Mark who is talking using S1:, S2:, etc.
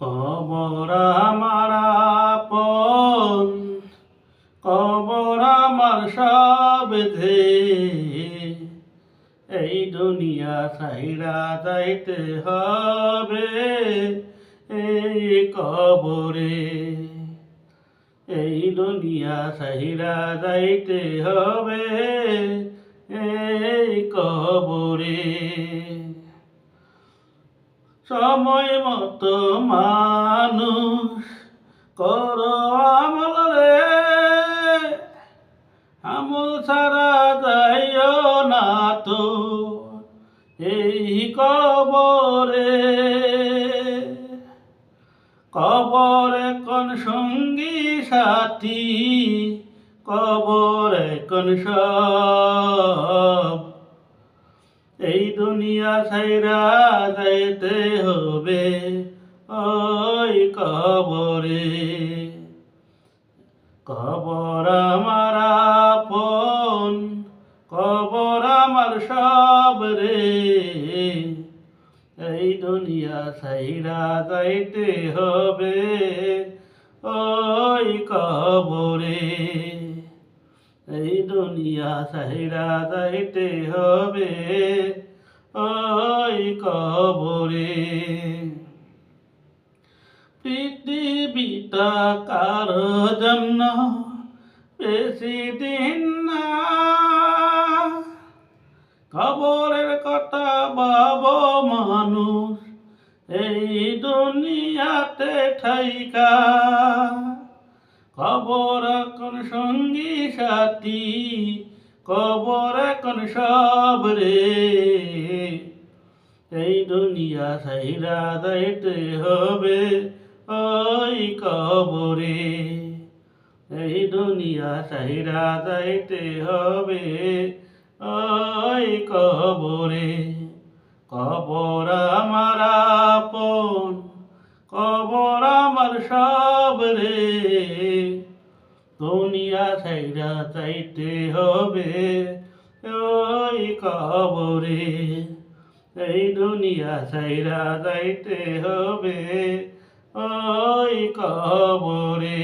S1: কবর আমার আপন, কবর আমার সব ধে এই দুনিয়া সাইরা যাইতে হবে, এই কবরে। এই দুনিয়া সাইরা যাইতে হবে সময় মতো মানুষ করো আমল রে। আমল ছাড়া যাইও না তো এই কবরে। কবরে কোন সঙ্গী সাথী, কবরে কোন এই দুনিয়া ছাইরা যাইতে হবে, ওই কবরে। কবর আমার আপন, কবর আমার সব রে। এই দুনিয়া ছাইরা যাইতে হবে, ওই কবরে। এই দুনিয়া সাহিরা যাইতে হবে ওই কবরে। পৃথিবীটা কার জন্য বেশি দিন না? খবরের কথা বাব মানুষ, এই দুনিয়াতে ঠাইকা। খবর এখন সঙ্গী সাথী খবর এখন সব রে। এই দুনিয়া সাইরা যাইতে হবে ওই কবরে। এই দুনিয়া সাইরা যাইতে হবে ওই কবরে। কবর আমার আপন, কবর আমার সব রে। দুনিয়া ছাইরা চাইতে হবে। ওই কবরে এই দুনিয়া ছাইরা যাইতে হবে। ওই কবরে